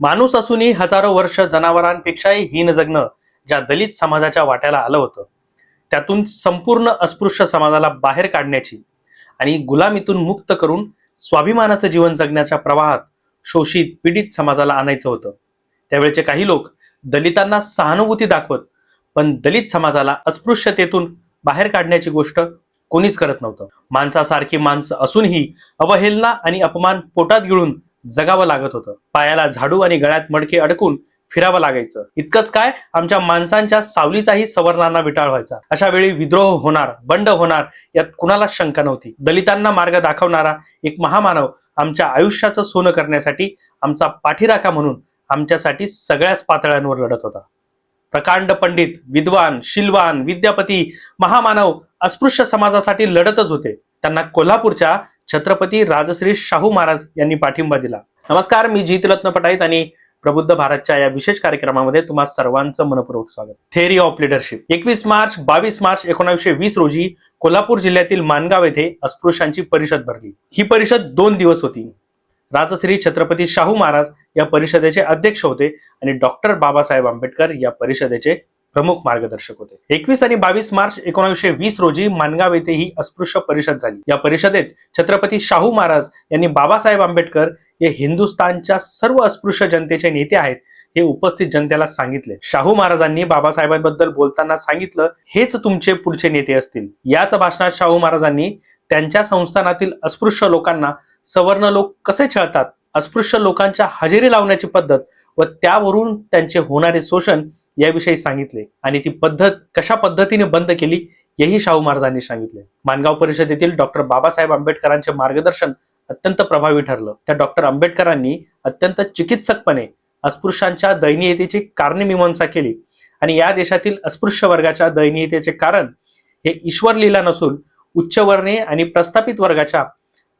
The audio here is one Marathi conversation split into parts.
माणूस असूनही हजारो वर्ष जनावरांपेक्षाही हीन जगणं ज्या दलित समाजाच्या वाट्याला आलं होतं त्यातून संपूर्ण अस्पृश्य समाजाला बाहेर काढण्याची आणि गुलामीतून मुक्त करून स्वाभिमानाचं जीवन जगण्याच्या प्रवाहात शोषित पीडित समाजाला आणायचं होतं. त्यावेळेचे काही लोक दलितांना सहानुभूती दाखवत पण दलित समाजाला अस्पृश्यतेतून बाहेर काढण्याची गोष्ट कोणीच करत नव्हतं. माणसासारखी माणसं असूनही अवहेलना आणि अपमान पोटात गिळून जगावं लागत होतं. पायाला झाडू आणि गळ्यात मडके अडकून फिरावं लागायचं. इतकंच काय आमच्या माणसांच्या सावलीचाही सवर्णांना विटाळ व्हायचा. अशा वेळी विद्रोह होणार बंड होणार यात कुणालाच शंका नव्हती. दलितांना मार्ग दाखवणारा एक महामानव आमच्या आयुष्याचं सोनं करण्यासाठी आमचा पाठीराखा म्हणून आमच्यासाठी सगळ्याच पातळ्यांवर लढत होता. प्रकांड पंडित विद्वान शिलवान विद्यापती महामानव अस्पृश्य समाजासाठी लढतच होते. त्यांना कोल्हापूरच्या छत्रपती राजश्री शाहू महाराज यांनी पाठिंबा दिला. नमस्कार मी जीतरत्न पटाईत आणि प्रबुद्ध भारतच्या या विशेष कार्यक्रमामध्ये तुम्हा सर्वांचं मनपूर्वक स्वागत. थेअरी ऑफ लिडरशिप एकवीस मार्च बावीस मार्च एकोणीसशे वीस रोजी कोल्हापूर जिल्ह्यातील मानगाव येथे अस्पृश्यांची परिषद भरली. ही परिषद दोन दिवस होती. राजश्री छत्रपती शाहू महाराज या परिषदेचे अध्यक्ष होते आणि डॉक्टर बाबासाहेब आंबेडकर या परिषदेचे प्रमुख मार्गदर्शक होते. एकवीस आणि बावीस मार्च एकोणीसशे वीस रोजी मानगाव येथे ही अस्पृश्य परिषद झाली. या परिषदेत छत्रपती शाहू महाराज यांनी बाबासाहेब आंबेडकर हे हिंदुस्थानच्या सर्व अस्पृश्य जनतेचे नेते आहेत हे उपस्थित जनतेला सांगितले. शाहू महाराजांनी बाबासाहेबांबद्दल बोलताना सांगितलं हेच तुमचे पुढचे नेते असतील. याच भाषणात शाहू महाराजांनी त्यांच्या संस्थानातील अस्पृश्य लोकांना सवर्ण लोक कसे छळतात अस्पृश्य लोकांच्या हजेरी लावण्याची पद्धत व त्यावरून त्यांचे होणारे शोषण याविषयी सांगितले आणि ती पद्धत कशा पद्धतीने बंद केली हेही शाहू महाराजांनी सांगितले. मानगाव परिषदेतील डॉक्टर बाबासाहेब आंबेडकरांचे मार्गदर्शन अत्यंत प्रभावी ठरलं. त्या डॉक्टर आंबेडकरांनी अत्यंत चिकित्सकपणे अस्पृश्यांच्या दयनीयतेची कारणे केली आणि या देशातील अस्पृश्य वर्गाच्या दयनीयतेचे कारण हे ईश्वर लीला नसून उच्चवर्णीय आणि प्रस्थापित वर्गाच्या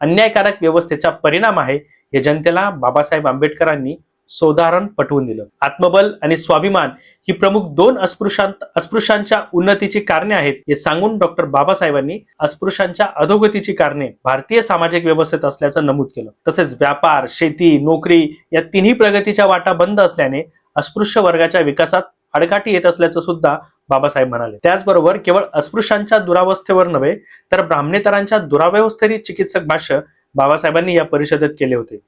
अन्यायकारक व्यवस्थेचा परिणाम आहे हे जनतेला बाबासाहेब आंबेडकरांनी सोदाहरण पटवून दिलं. आत्मबल आणि स्वाभिमान ही प्रमुख दोन अस्पृशांत अस्पृश्यांच्या उन्नतीची कारणे आहेत हे सांगून डॉक्टर बाबासाहेबांनी अस्पृश्यांच्या अधोगतीची कारणे भारतीय सामाजिक व्यवस्थेत असल्याचं नमूद केलं. तसेच व्यापार शेती नोकरी या तिन्ही प्रगतीच्या वाटा बंद असल्याने अस्पृश्य वर्गाच्या विकासात अडकाटी येत असल्याचं सुद्धा बाबासाहेब म्हणाले. त्याचबरोबर केवळ अस्पृश्यांच्या दुरावस्थेवर नव्हे तर ब्राह्मणेतरांच्या दुरावस्थेरी चिकित्सक भाष्य बाबासाहेबांनी या परिषदेत केले होते.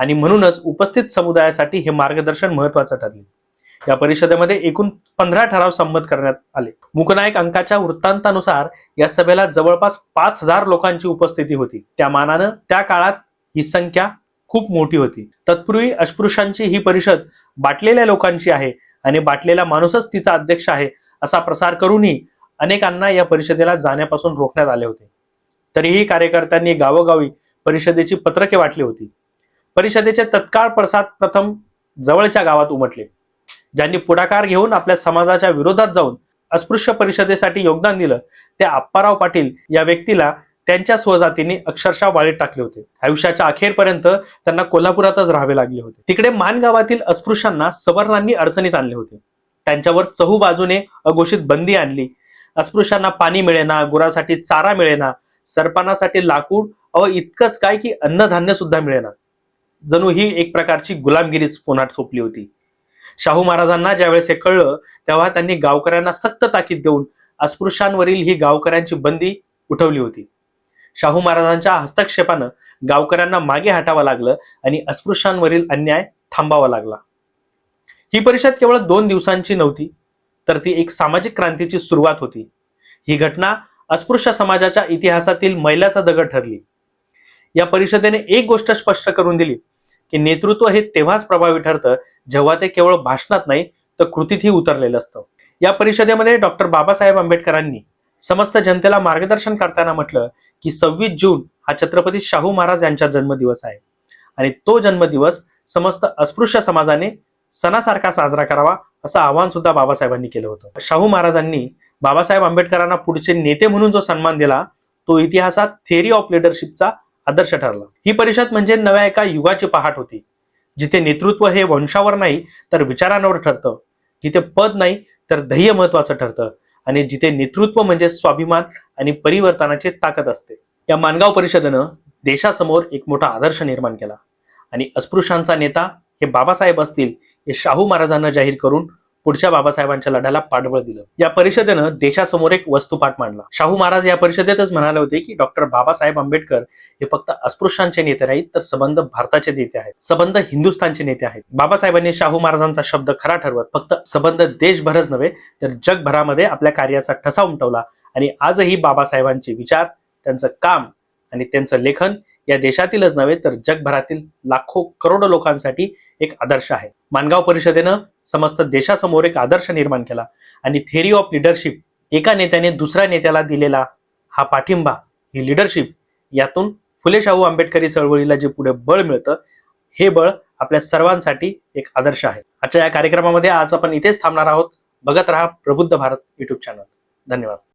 आणि म्हणूनच उपस्थित समुदायासाठी हे मार्गदर्शन महत्वाचं ठरले. या परिषदेमध्ये एकूण पंधरा ठराव संमत करण्यात आले. मुकनायक अंकाच्या वृत्तांतानुसार या सभेला जवळपास पाच हजार लोकांची उपस्थिती होती. त्या मानानं त्या काळात ही संख्या खूप मोठी होती. तत्पूर्वी अस्पृश्यांची ही परिषद बाटलेल्या लोकांची आहे आणि बाटलेला माणूसच तिचा अध्यक्ष आहे असा प्रसार करूनही अनेकांना या परिषदेला जाण्यापासून रोखण्यात आले होते. तरीही कार्यकर्त्यांनी गावोगावी परिषदेची पत्रके वाटली होती. परिषदेचे तत्काळ प्रसाद प्रथम जवळच्या गावात उमटले. ज्यांनी पुढाकार घेऊन आपल्या समाजाच्या विरोधात जाऊन अस्पृश्य परिषदेसाठी योगदान दिलं ते आप्पाराव पाटील या व्यक्तीला त्यांच्या स्वजातीने अक्षरशः वाळीत टाकले होते. आयुष्याच्या अखेरपर्यंत त्यांना कोल्हापुरातच राहावे लागले होते. तिकडे मानगावातील अस्पृश्यांना सवर्णांनी अडचणीत आणले होते. त्यांच्यावर चहू बाजूने अघोषित बंदी आणली. अस्पृश्यांना पाणी मिळेना गुरासाठी चारा मिळेना सरपणासाठी लाकूड अ इतकंच काय की अन्नधान्य सुद्धा मिळेना. जणू ही एक प्रकारची गुलामगिरीच पुन्हात सोपली होती. शाहू महाराजांना ज्यावेळेस हे कळलं तेव्हा त्यांनी गावकऱ्यांना सक्त ताकीद देऊन अस्पृश्यांवरील ही गावकऱ्यांची बंदी उठवली होती. शाहू महाराजांच्या हस्तक्षेपानं गावकऱ्यांना मागे हटावं लागलं आणि अस्पृश्यांवरील अन्याय थांबावा लागला. ही परिषद केवळ दोन दिवसांची नव्हती तर ती एक सामाजिक क्रांतीची सुरुवात होती. ही घटना अस्पृश्य समाजाच्या इतिहासातील मैलाचा दगड ठरली. या परिषदेने एक गोष्ट स्पष्ट करून दिली की नेतृत्व हे तेव्हाच प्रभावी ठरतं जेव्हा ते केवळ भाषणात नाही तर कृतीतही उतरलेलं असतं. या परिषदेमध्ये डॉक्टर बाबासाहेब आंबेडकरांनी समस्त जनतेला मार्गदर्शन करताना म्हटलं की सव्वीस जून हा छत्रपती शाहू महाराज यांचा जन्मदिवस आहे. आणि तो जन्मदिवस समस्त अस्पृश्य समाजाने सणासारखा साजरा करावा असं आवाहन सुद्धा बाबासाहेबांनी केलं होतं. शाहू महाराजांनी बाबासाहेब आंबेडकरांना पुढचे नेते म्हणून जो सन्मान दिला तो इतिहासात थेअरी ऑफ लिडरशिपचा आदर्श ठरला. ही परिषद म्हणजे नव्या एका युगाची पहाट होती. जिथे नेतृत्व हे वंशावर नाही तर विचारांवर ठरतं. जिथे पद नाही तर ध्येय महत्वाचं ठरतं. आणि जिथे नेतृत्व म्हणजे स्वाभिमान आणि परिवर्तनाची ताकद असते. या मानगाव परिषदेनं देशासमोर एक मोठा आदर्श निर्माण केला. आणि अस्पृश्यांचा नेता हे बाबासाहेब असतील हे शाहू महाराजांना जाहीर करून पुढच्या बाबासाहेबांच्या लढ्याला पाठबळ दिलं. या परिषदेनं देशासमोर एक वस्तुपाठ मांडला. शाहू महाराज या परिषदेतच म्हणाले होते की डॉक्टर बाबासाहेब आंबेडकर हे फक्त अस्पृश्यांचे नेते नाहीत तर संबंध भारताचे नेते आहेत संबंध हिंदुस्थानचे नेते आहेत. बाबासाहेबांनी शाहू महाराजांचा शब्द खरा ठरवत फक्त संबंध देशभरच नव्हे तर जगभरामध्ये आपल्या कार्याचा ठसा उमटवला आणि आजही बाबासाहेबांचे विचार त्यांचं काम आणि त्यांचं लेखन या देशातीलच नव्हे तर जगभरातील लाखो करोडो लोकांसाठी एक आदर्श आहे. मानगाव परिषदेनं समस्त देशासमोर एक आदर्श निर्माण केला. आणि थेरी ऑफ लिडरशिप एका नेत्याने दुसऱ्या नेत्याला दिलेला हा पाठिंबा ही लिडरशिप यातून फुले शाहू आंबेडकरी चळवळीला जे पुढे बळ मिळतं हे बळ आपल्या सर्वांसाठी एक आदर्श आहे. आजच्या या कार्यक्रमामध्ये आज आपण इथेच थांबणार आहोत. बघत राहा प्रबुद्ध भारत युट्यूब चॅनल धन्यवाद.